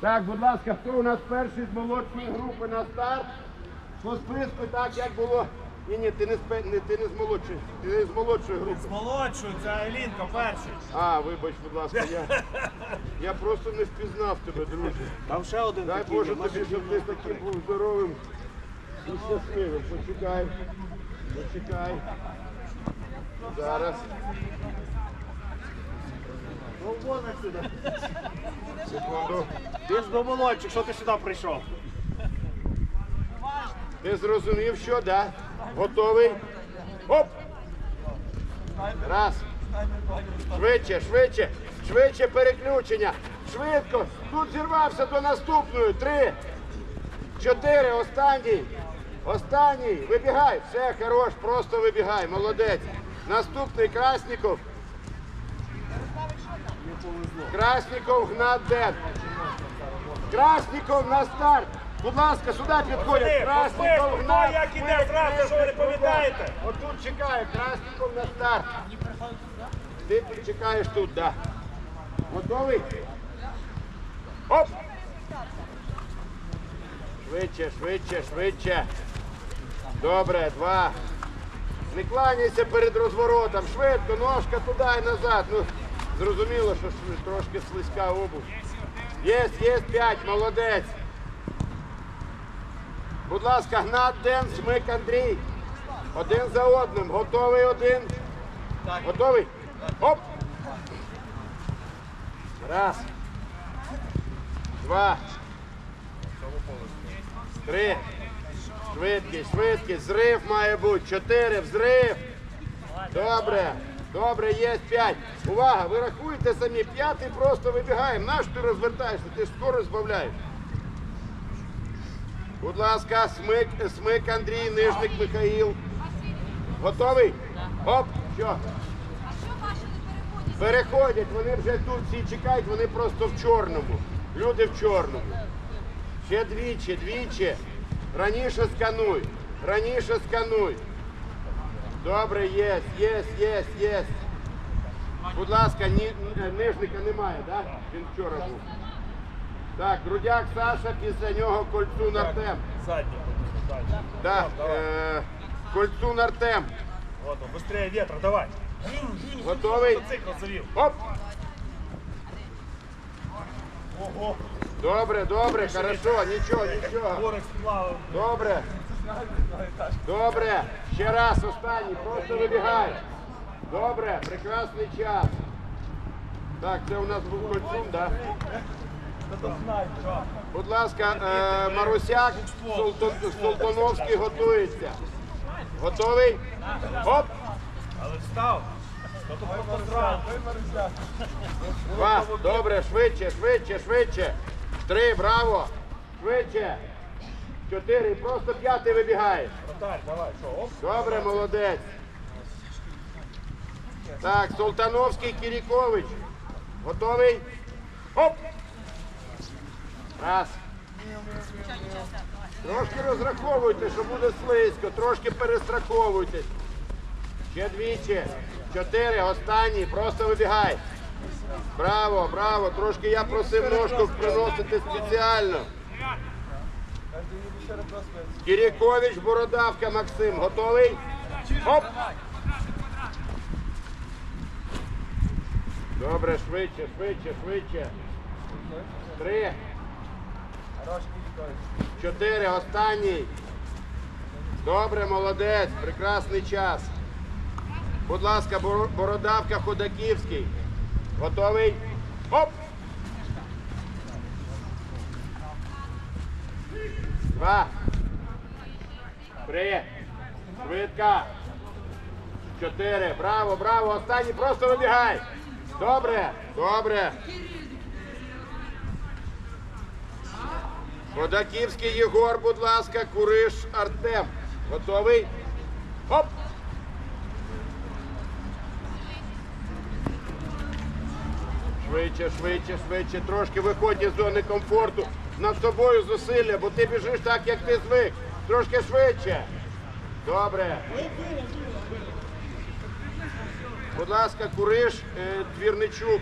Так, будь ласка, хто у нас перший з молодшої групи на старт? По списку, так як було. Ні, ні, ти не з не ти не з молодшої, ти не з молодшої групи. Молодшою, це Елінка перший. А, вибач, будь ласка, я, я просто не впізнав тебе, друже. Там ще один Дай такий. Боже тобі, щоб ти таким був здоровим і щасливим. Почекай. Почекай. Зараз. Ну, вон отсюда. Секунду. Ти ж до що ти сюди прийшов? Ти зрозумів, що, да? Готовий? Оп! Раз. Швидше, швидше, швидше переключення. Швидко. Тут зірвався до наступної. Три. Чотири. Останній. Останній. Вибігай. Все, хорош, просто вибігай. Молодець. Наступний Красніков. Красніков Гнат Дед. Красніков на старт. Будь ласка, сюди підходять. Красніков Хто Гнат. як іде зразу, що ви не пам'ятаєте? Отут чекає, Красніков на старт. Ти чекаєш тут, так. Да. Готовий? Оп! Швидше, швидше, швидше. Добре, два. Не кланяйся перед розворотом. Швидко, ножка туди і назад. Ну, зрозуміло, що трошки слизька обув. Є, є, п'ять, молодець. Будь ласка, Гнат Ден, Шмик Андрій. Один за одним. Готовий один. Готовий? Оп! Раз. Два. Три. Швидкість, швидкість. Зрив має бути. Чотири. Взрив. Добре. Добре, є п'ять. Увага, ви рахуєте самі. П'ятий просто вибігаємо. Наш ти розвертаєшся? Ти ж скоро збавляєш. Будь ласка, смик, смик Андрій, нижник Михаїл. Готовий? Оп, що? Переходять, вони вже тут всі чекають, вони просто в чорному. Люди в чорному. Ще двічі, двічі. Раніше скануй. Раніше скануй. Добре, є, є, є, є. Будь ласка, ні, нижника немає, так? Да? Він вчора був. Так, Грудяк Саша, після нього Кольцун Артем. Задній. задній. Так, Давай. е, Кольцун Артем. Вот он, быстрее ветра, давай. Готовий? Мотоцикл завів. Оп! Ого. Добре, добре, хорошо, нічого, нічого. Добре. Добре. Ще раз останній. Просто вибігай. Добре, прекрасний час. Так, це у нас був кольцун, так? Будь ласка, е, Марусяк, Солтоновський готується. Готовий? Оп! Але встав. Два. Добре, швидше, швидше, швидше. Три, браво. Швидше. Чотири. Просто п'ятий. Вратарь, давай, що. Добре, молодець. Так, Солтановський Кірікович. Готовий? Оп! Раз. Трошки розраховуйте, що буде слизько, трошки перестраховуйтесь. Ще двічі. Чотири, останній, просто вибігай. Браво, браво. Трошки я просив ножку приносити спеціально. Кірікович, Бородавка, Максим. Готовий? Оп! Добре, швидше, швидше, швидше. Три. Чотири, останній. Добре, молодець, прекрасний час. Будь ласка, Бородавка Ходаківський. Готовий? Оп! Два. Три. Швидка. Чотири. Браво, браво. Останній просто вибігай. Добре, добре. Ходаківський Єгор, будь ласка, Куриш Артем. Готовий? Оп! Швидше, швидше, швидше. Трошки виходь із зони комфорту. Над собою зусилля, бо ти біжиш так, як ти звик. Трошки швидше. Добре. Будь ласка, Куриш, е, Твірничук.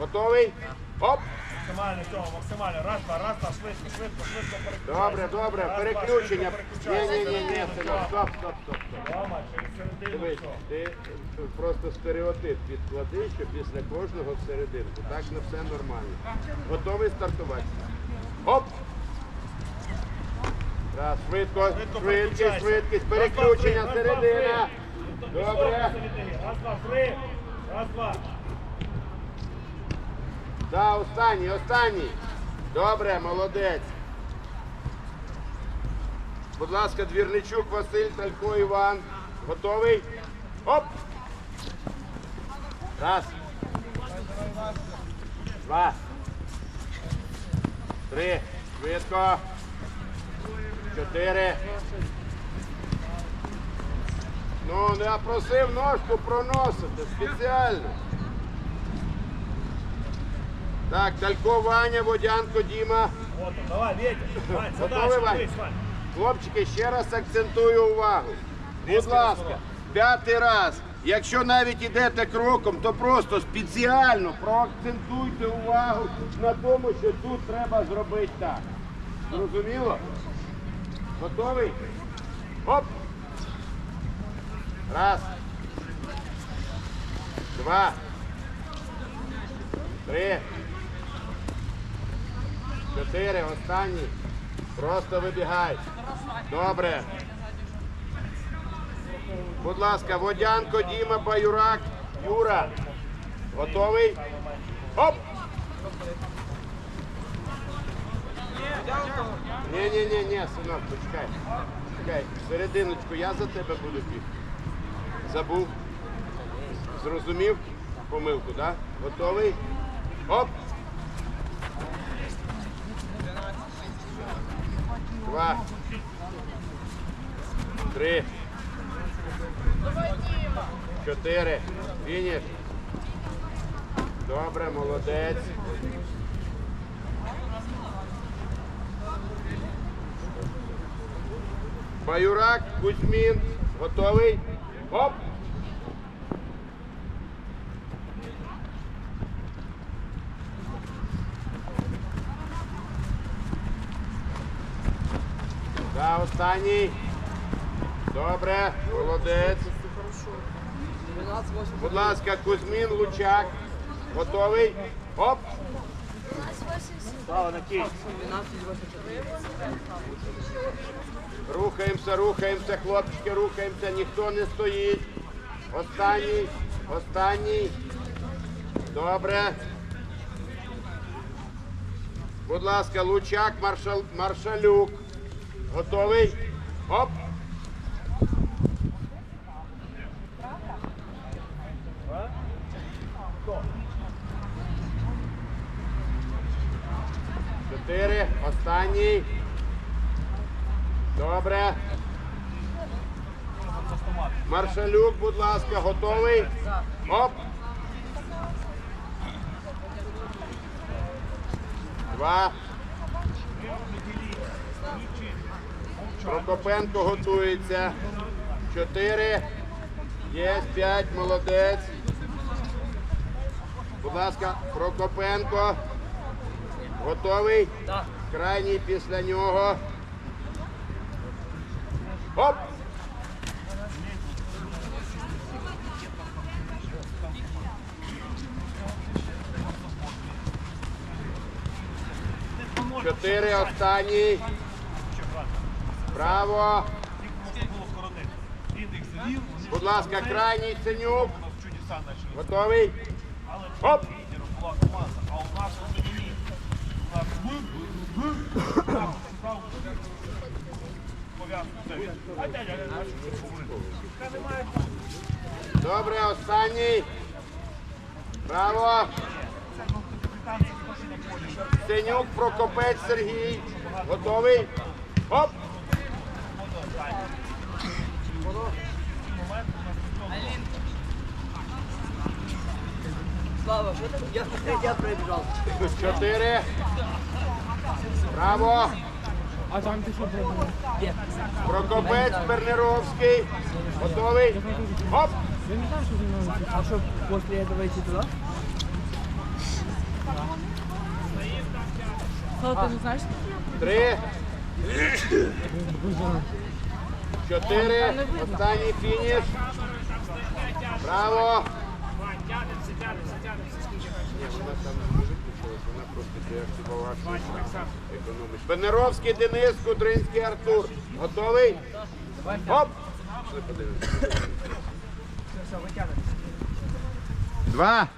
Готовий? Оп! Максимально, Тьома, максимально. Раз, два, раз, два, швидко, швидко, швидко переключайся. Добре, добре, Раз, два, переключення. швидко Ні, переключайся. ні, ні, ні, стоп, стоп, стоп, стоп. Через середину. Дивись, ти просто стереотип підклади, що після кожного в серединку. Так на все нормально. Готовий стартувати? Оп! Раз, швидко, швидкість, швидкість, переключення, середина. Добре. Раз, два, три. Раз, два. Да, останній, останній. Добре, молодець. Будь ласка, двірничук Василь, Талько Іван. Готовий? Оп! Раз. Два. Три. Швидко. Чотири. Ну, не просив ножку проносити спеціально. Так, Талько, Ваня, Водянко, Діма. Вот он, давай. Вань, Готовий, Вань? Хлопчики, ще раз акцентую увагу. Будь ласка, п'ятий раз. Якщо навіть йдете кроком, то просто спеціально проакцентуйте увагу на тому, що тут треба зробити так. Зрозуміло? Готовий? Оп! Раз. Два. Три. Чотири. Останній. Просто вибігай. Добре. Будь ласка, Водянко, Діма, Баюрак, Юра. Готовий? Оп! Ні, ні, ні, ні, синок, почекай. Чекай, серединочку, я за тебе буду бігти. Забув. Зрозумів помилку, так? Да? Готовий? Оп! Два. Три. Чотири. Фініш. Добре, молодець. Баюрак, Кузьмін. Готовий? Оп! Да, останній. Добре, молодець. Будь ласка, Кузьмін, Лучак. Готовий? Оп! Слава, на кій. Рухаємося, рухаємося, хлопчики, рухаємося, ніхто не стоїть. Останній, останній. Добре. Будь ласка, Лучак, маршал, Маршалюк. Готовий? Оп! Чотири. Останній. Добре. Маршалюк, будь ласка, готовий? Оп. Два. Прокопенко готується. Чотири. Є п'ять, молодець. Будь ласка, Прокопенко. Готовий? Так. Крайній після нього. Оп! Чотири скоротити. Індекс Будь ласка, крайній почали. Готовий? Оп! в лідеру була команда, а у нас. У немає. Добре, останній. Полі. Синюк, Прокопець Сергій. Готовий? Оп! Слава? Я в третий пробежал. Чотири. Право. А там ти що пробував? Прокопець Бернеровський. Готовий? Оп! Я не знаю, що зі мною. А что, после этого идти туда? Михайло, ти не знаєш? Три. Чотири. Останній фініш. Браво. Тянемося, тянемося, тянемося, скільки Ні, вона там не виключилась, вона просто деактивувала. Економить. Бенеровський Денис, Кудринський Артур. Готовий? Оп! Пішли подивимося. Все, витягнемося. Два.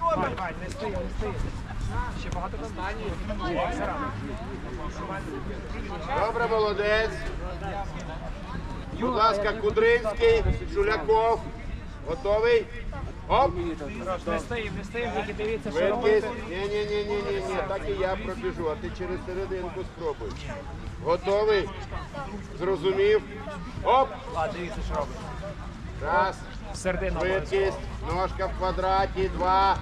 Вань, Вань, не стий, не стий. Ще багато рано. Добре, молодець. Будь ласка, Кудринський, Шуляков. Готовий? Оп! Не стоїм, не стоїм, тільки дивіться, що Швидкість. робити. Ні, ні, ні, ні, ні, ні. Так і я пробіжу, а ти через серединку спробуй. Готовий? Зрозумів? Оп! А, дивіться, що робить. Раз. Середина. Швидкість. Ножка в квадраті. Два.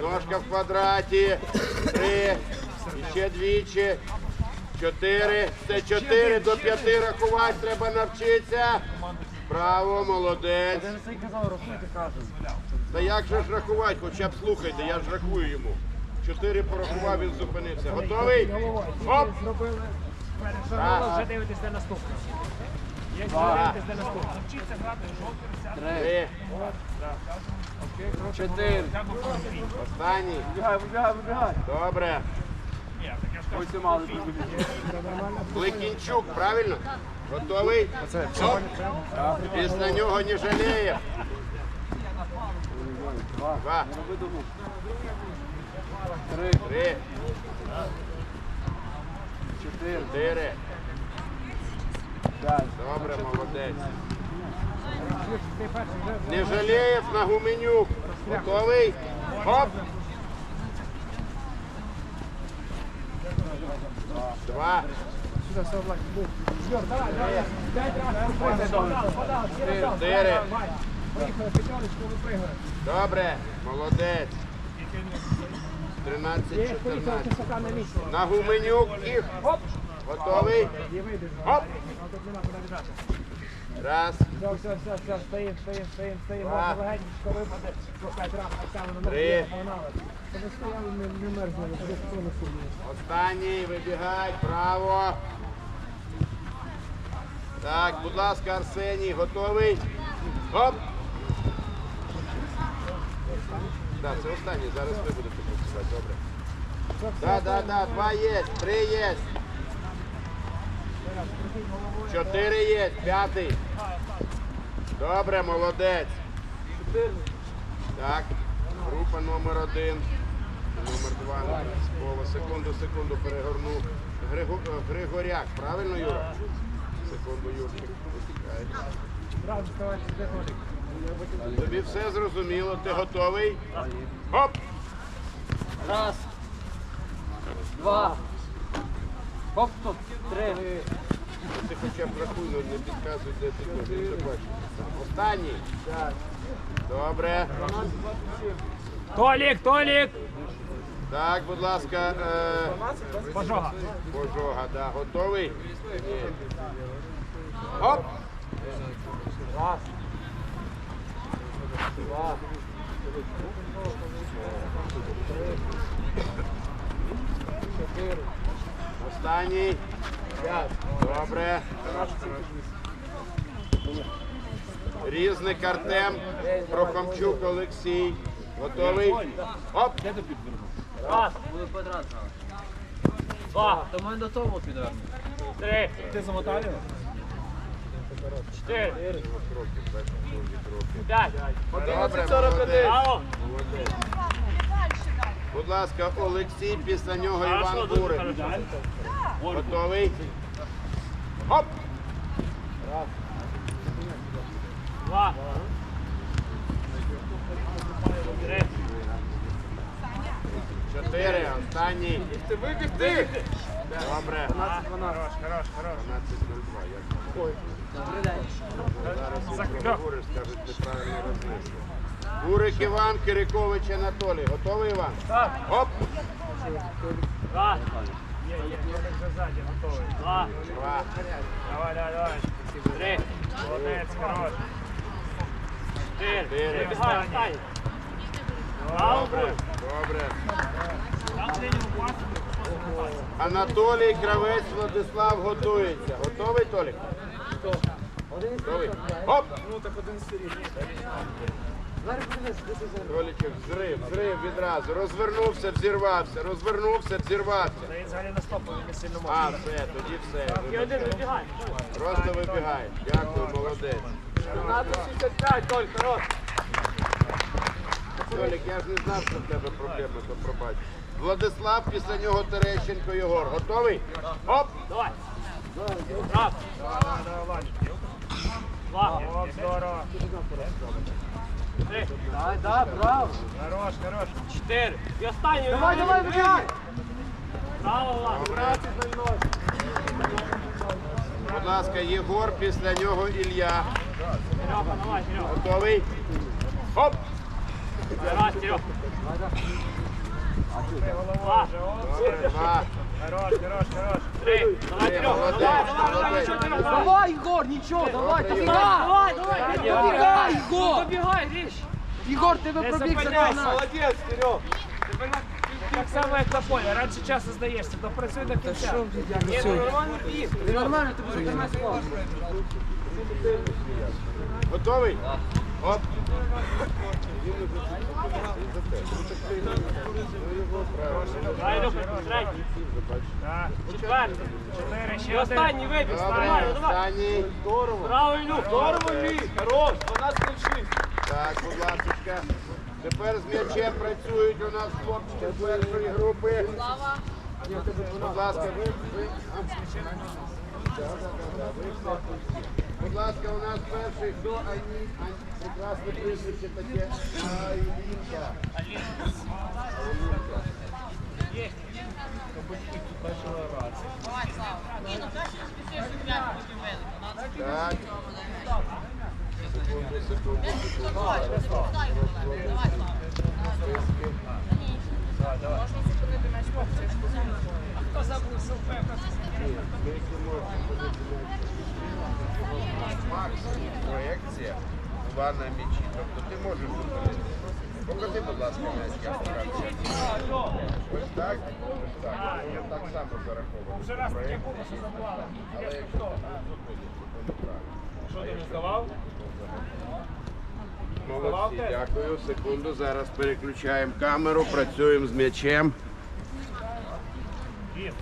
Ножка в квадраті. Три. І ще двічі. Чотири. Це чотири до п'яти рахувати треба навчитися. Браво, молодець. Та як же ж рахувати? Хоча б слухайте, я ж рахую йому. Чотири порахував, він зупинився. Готовий? Оп! Вже дивитесь де наступне. Є дивитесь де наступне. Вчіться грати жовтий. Чотири. Останній. Вибігай, вибігай, вибігай. Добре. Ось мали тут. Бликінчук, правильно? Готовий? Оп. Після нього не жаліє. Два. Три, Три. чотири. Добре, молодець. Не жалієв на гуменюк. Готовий? Оп. Два. Чотири. Поїхали, п'ятерочку випригує. Добре, молодець. 13, 14. Висока на місці. На гуменюк їх. Готовий? Оп. Раз, Все, все, все, все, стоїм, стоїм, стоїм, стоїм. Можна випаде. Раз, так на Три. останній, вибігай, право. Так, будь ласка, Арсеній, готовий? Оп! Так, це останній, зараз ви будете працювати, добре. Так, так, так, два є, три є. Чотири є, п'ятий. Добре, молодець. Так, група номер один. Номер два. Секунду, секунду перегорну. Григоряк, правильно, Юра? Тобі все зрозуміло, ти готовий? Хоп! Раз. Два. Хоп, тут. Три. Ти хоча б рахуй, ну, не підказуй, де ти я. Останній. Добре. Толік, Толік! Так, будь ласка, е, Божога. Божога, да, готовий? Ні. Хоп! Раз. Два. Чотири. Останній. П'ять. Добре. Різник Артем, Прохомчук Олексій. Готовий? Оп! Раз, Буде квадрат зараз. два, ми до того підвернемо. три. Ти замотав його? Чотири, п'ять. Добре, 41. молодець. Браво! Молодець. Будь ласка, Олексій, після нього Іван Бурик. Готовий? Оп! Два. Три. Чотири, останній. Ти вибігти! Добре. 12, 12. Хорош, хорош, хорош. 12.02. Ой. Скажуть, неправильно рознесли. Бурик Іван, Кирикович Анатолій. Готовий, Іван? Так. Оп! Два. Є, є, вже ззаді, готовий. Два. Два. Давай, давай, давай. Три. Молодець, хорош. Чотири. Чотири. Вибігай. Браво, Добре, добре. пасу. Анатолій Кравець Владислав готується. Готовий, Толік? Оп! Ну так один сирій. Толічок, зрив, зрив відразу. Розвернувся, взірвався, розвернувся, взірвався. Взагалі на стопу, не сильно може. А, все, тоді все. Просто вибігай. Дякую, молодець. 15.65, Толь, хорош. Толік, я ж не знав, що в тебе проблеми, то пробач. Владислав, після нього Терещенко Єгор. Готовий? Оп! Давай. Раз. Здорово. Три. Дай, да, браво. Хорош, хорош. Чотири. І останній. Давай, давай, вибігай. Будь ласка, Єгор, після нього Ілля. Давай. Готовий? Оп! Раз, Серега. Два. Хорош, хорош, хорош. Три. Давай, Серега. Давай, давай, Егор, робай. Давай, Егор, давай. Давай, давай. Добігай, Егор. Добігай, річ. Ігор, тебе Не пробіг зупиняйся. Молодець, вперед. Так само, як на полі. Раніше часу здаєшся, допрацюй до кінця. Ні, ну нормально. Ти нормально, ти вже 14 клас. Готовий? Оп! Четвертий. Один. Останній вибіг. Давай, давай. останній. Браво, Ілюх. Здорово, Лік, хорош, 12 ключів. Так, будь ласка. Тепер з м'ячем працюють у нас хлопчики з першої групи. Будь ласка, ви. ви- Будь ласка, у нас перший хто Ані, Ані, прекрасне прізвище таке. Айлінка. Так. Секунду, секунду, секунду. Макс, проекція була на м'ячі. Тобто ти можеш зупинити. Покажи, будь ласка, м'яч, я покажу. Ось так, ось так. Воно так само зараховано. Що. Але якщо ти не зупиниш, то неправильно. Що ти не здавав? Молодці, дякую. Секунду, зараз переключаємо камеру, працюємо з м'ячем він.